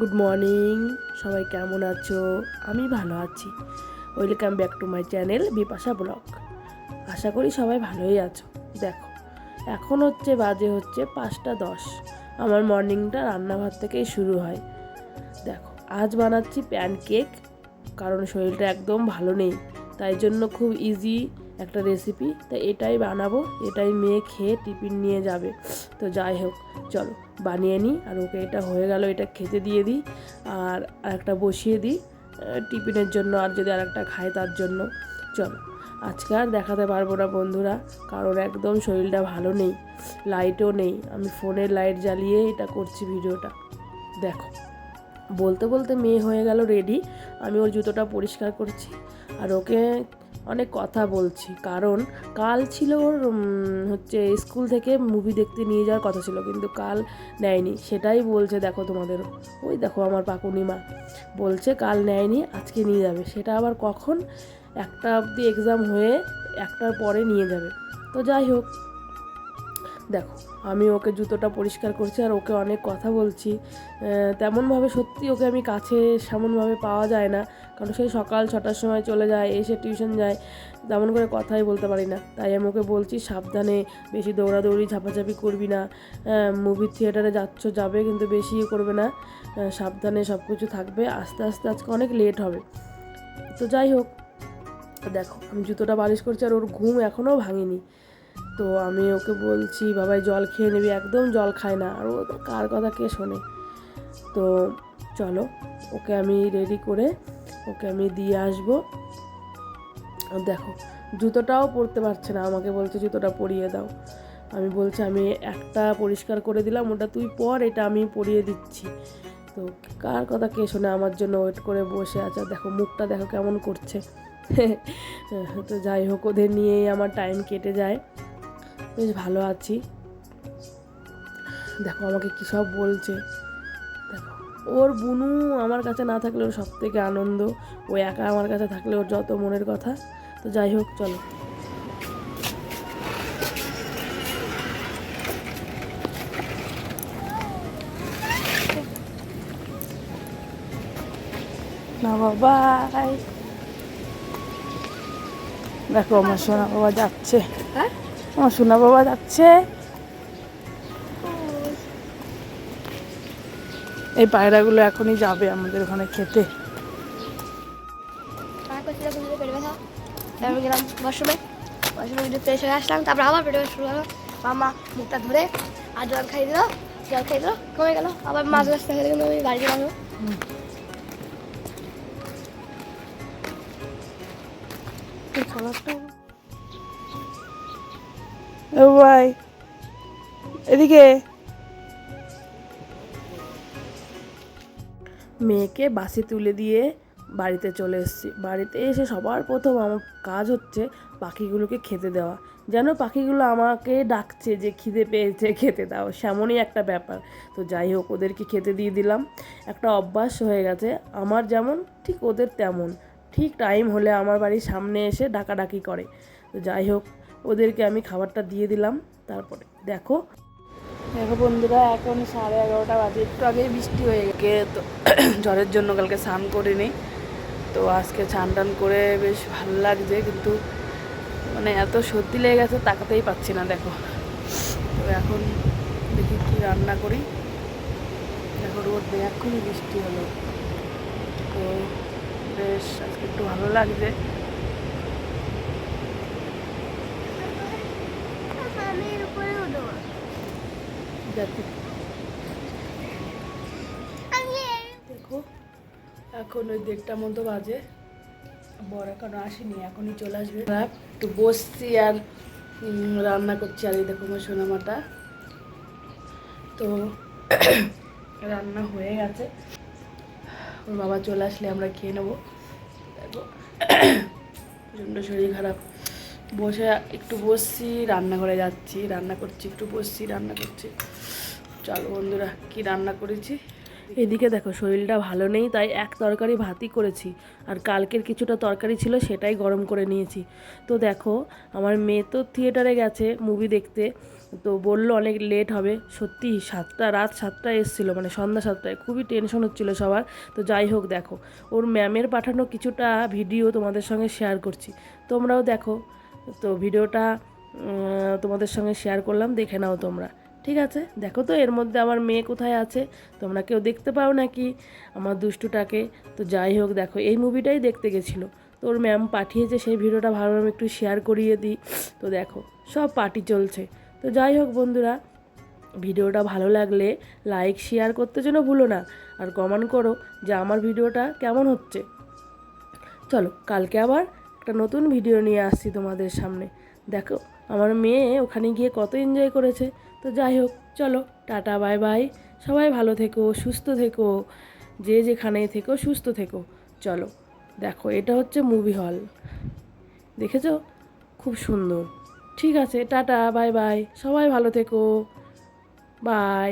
Good morning সবাই কেমন আছো? আমি ভালো আছি। Welcome back to my channel Bipasha blog আশা করি সবাই ভালোই আছো। দেখো, এখন হচ্ছে বাজে হচ্ছে পাঁচটা দশ। আমার মর্নিংটা রান্নাঘর থেকেই শুরু হয়। দেখো, আজ বানাচ্ছি প্যান কেক কারণ শরীরটা একদম ভালো নেই। তাই জন্য খুব ইজি একটা রেসিপি তাই এটাই বানাবো, এটাই মেয়ে খেয়ে টিফিন নিয়ে যাবে। তো যাই হোক, চলো বানিয়ে নিই, আর ওকে এটা হয়ে গেল, এটা খেতে দিয়ে দিই, আর একটা বসিয়ে দিই টিফিনের জন্য, আর যদি আর একটা খায় তার জন্য। চলো, আজকে আর দেখাতে পারব না বন্ধুরা, কারণ একদম শরীরটা ভালো নেই লাইটও নেই, আমি ফোনের লাইট জ্বালিয়ে এটা করছি ভিডিওটা। দেখো, বলতে বলতে মেয়ে হয়ে গেল রেডি আমি ওর জুতোটা পরিষ্কার করছি, আর ওকে অনেক কথা বলছি। কারণ কাল ছিল ওর হচ্ছে স্কুল থেকে মুভি দেখতে নিয়ে যাওয়ার কথা ছিল, কিন্তু কাল নেয়নি। সেটাই বলছে, দেখো তোমাদের। ওই দেখো আমার পাকুনিমা। বলছে, কাল নেয়নি, আজকে নিয়ে যাবে। সেটা আবার কখন? একটা অবধি এক্সাম হয়ে একটার পরে নিয়ে যাবে। তো যাই হোক, দেখো, আমি ওকে জুতোটা পরিষ্কার করছি আর ওকে অনেক কথা বলছি। তেমনভাবে সত্যি ওকে আমি কাছে, সেমনভাবে পাওয়া যায় না। কারণ সেই সকাল ছটার সময় চলে যায়, এসে টিউশন যায়। তেমন করে কথাই বলতে পারি না। তাই আমি ওকে বলছি, সাবধানে, বেশি দৌড়াদৌড়ি, ঝাপাঝাপি করবি না। মুভি থিয়েটারে যাচ্ছ, যাবে কিন্তু বেশি করবে না। সাবধানে সব কিছু থাকবে। আস্তে আস্তে আজকে অনেক লেট হবে। তো যাই হোক, দেখো, আমি জুতোটা বালিশ করছি আর ওর ঘুম এখনও ভাঙেনি। তো আমি ওকে বলছি, বাবাই, জল খেয়ে নিবি। একদম জল খায় না। আর ও কার কথা কে শোনে? তো চলো, ওকে আমি রেডি করে ওকে আমি দিয়ে আসব। আর দেখো, জুতোটাও পরতে পারছে না, আমাকে বলছে জুতোটা পরিয়ে দাও। আমি বলছি, আমি একটা পরিষ্কার করে দিলাম, ওটা তুই পর, এটা আমি পরিয়ে দিচ্ছি। তো কার কথা কে শোনে, আমার জন্য ওয়েট করে বসে আছে। দেখো, মুখটা দেখো কেমন করছে। তো যাই হোক, ওদের নিয়েই আমার টাইম কেটে যায়। বেশ ভালো আছি। দেখো, আমাকে কী সব বলছে। দেখো ওর বুনু আমার কাছে না থাকলে ওর সব থেকে আনন্দ ও একা আমার কাছে থাকলে ওর যত মনের কথা। তো যাই হোক চলো। না বাবাই দেখো আমার সোনা বাবা যাচ্ছে। হ্যাঁ? আমার সোনা বাবা যাচ্ছে। এই পায়রাগুলো এখনই যাবে আমাদের ওখানে খেতে। তারপর গেলাম ওয়াশরুমে ওয়াশরুমে কিন্তু ফ্রেশ হয়ে আসলাম তারপর আবার পেটে শুরু হলো। মামা মুখটা ধরে আর জল খাই দিল জল খাই দিল কমে গেল। আবার মাঝ রাস্তা হয়ে কিন্তু আমি বাড়ি গেলাম এই খাবারটা ও ভাই এদিকে। মেয়েকে বাসে তুলে দিয়ে বাড়িতে চলে এসেছি। বাড়িতে এসে সবার প্রথম আমার কাজ হচ্ছে পাখিগুলোকে খেতে দেওয়া। যেন পাখিগুলো আমাকে ডাকছে যে খিদে পেয়েছে, খেতে দাও। সেমনই একটা ব্যাপার। তো যাই হোক, ওদেরকে খেতে দিয়ে দিলাম। একটা অভ্যাস হয়ে গেছে। আমার যেমন, ঠিক ওদের তেমন। ঠিক টাইম হলে আমার বাড়ির সামনে এসে ডাকাডাকি করে। তো যাই হোক, ওদেরকে আমি খাবারটা দিয়ে দিলাম। তারপরে দেখো দেখো বন্ধুরা, এখন সাড়ে এগারোটা বাজে। একটু আগেই বৃষ্টি হয়ে গেছে, তো জ্বরের জন্য কালকে স্নান করিনি। তো আজকে স্নান টান করে বেশ ভালো লাগছে, কিন্তু মানে এত সর্দি লেগে গেছে, তাকাতেই পাচ্ছি না, দেখো। তো এখন দেখি কি রান্না করি। দেখো রোদ নেই এক্ষুনি বৃষ্টি হলো। তো বেশ, আজকে একটু ভালো লাগছে। যাতে দেখো এখন ওই দেড়টার মতো বাজে। বড় এখনও আসেনি, এখনই চলে আসবে। একটু বসছি আর রান্না করছি। আর এই দেখো আমার সোনামাটা। তো, রান্না হয়ে গেছে। ওর বাবা চলে আসলে আমরা খেয়ে নেব। দেখো, প্রচণ্ড শরীর খারাপ। বসে একটু বসছি, রান্নাঘরে যাচ্ছি, রান্না করছি, একটু বসছি, রান্না করছি। চলো বন্ধুরা, কি রান্না করেছি? এদিকে দেখো, শরীরটা ভালো নেই, তাই এক তরকারি ভাতই করেছি। আর কালকের কিছুটা তরকারি ছিল, সেটাই গরম করে নিয়েছি। তো দেখো, আমার মেয়ে তো থিয়েটারে গেছে মুভি দেখতে, তো বলল অনেক লেট হবে। সত্যি, সাতটা, রাত সাতটায় এসেছিল মানে সন্ধ্যা সাতটায়। খুবই টেনশন হচ্ছিল সবার। তো যাই হোক, দেখো, ওর ম্যামের পাঠানো কিছুটা ভিডিও তোমাদের সঙ্গে শেয়ার করছি। তোমরাও দেখো তো ভিডিওটা তোমাদের সঙ্গে শেয়ার করলাম, দেখে নাও তোমরা। ঠিক আছে? দেখো তো, এর মধ্যে আমার মেয়ে কোথায় আছে? তোমরা কেউ দেখতে পাও নাকি? আমার দুষ্টুটাকে। তো যাই হোক, দেখো, এই মুভিটাই দেখতে গেছিল। তো ওর ম্যাম পাঠিয়েছে, সেই ভিডিওটা ভালোভাবে একটু শেয়ার করিয়ে দিই। তো দেখো, সব পার্টি চলছে। তো যাই হোক, বন্ধুরা, ভিডিওটা ভালো লাগলে লাইক শেয়ার করতে যেন ভুলো না। আর কমেন্ট করো যে আমার ভিডিওটা কেমন হচ্ছে। চলো, কালকে আবার একটা নতুন ভিডিও নিয়ে আসছি তোমাদের সামনে। দেখো, আমার মেয়ে ওখানে গিয়ে কত এনজয় করেছে। তো যাই হোক, চলো, টাটা বাই বাই সবাই ভালো থেকো, সুস্থ থেকো, যে যেখানেই থেকো, সুস্থ থেকো। চলো, দেখো, এটা হচ্ছে মুভি হল দেখেছ? খুব সুন্দর। ঠিক আছে, টাটা বাই বাই সবাই ভালো থেকো। বাই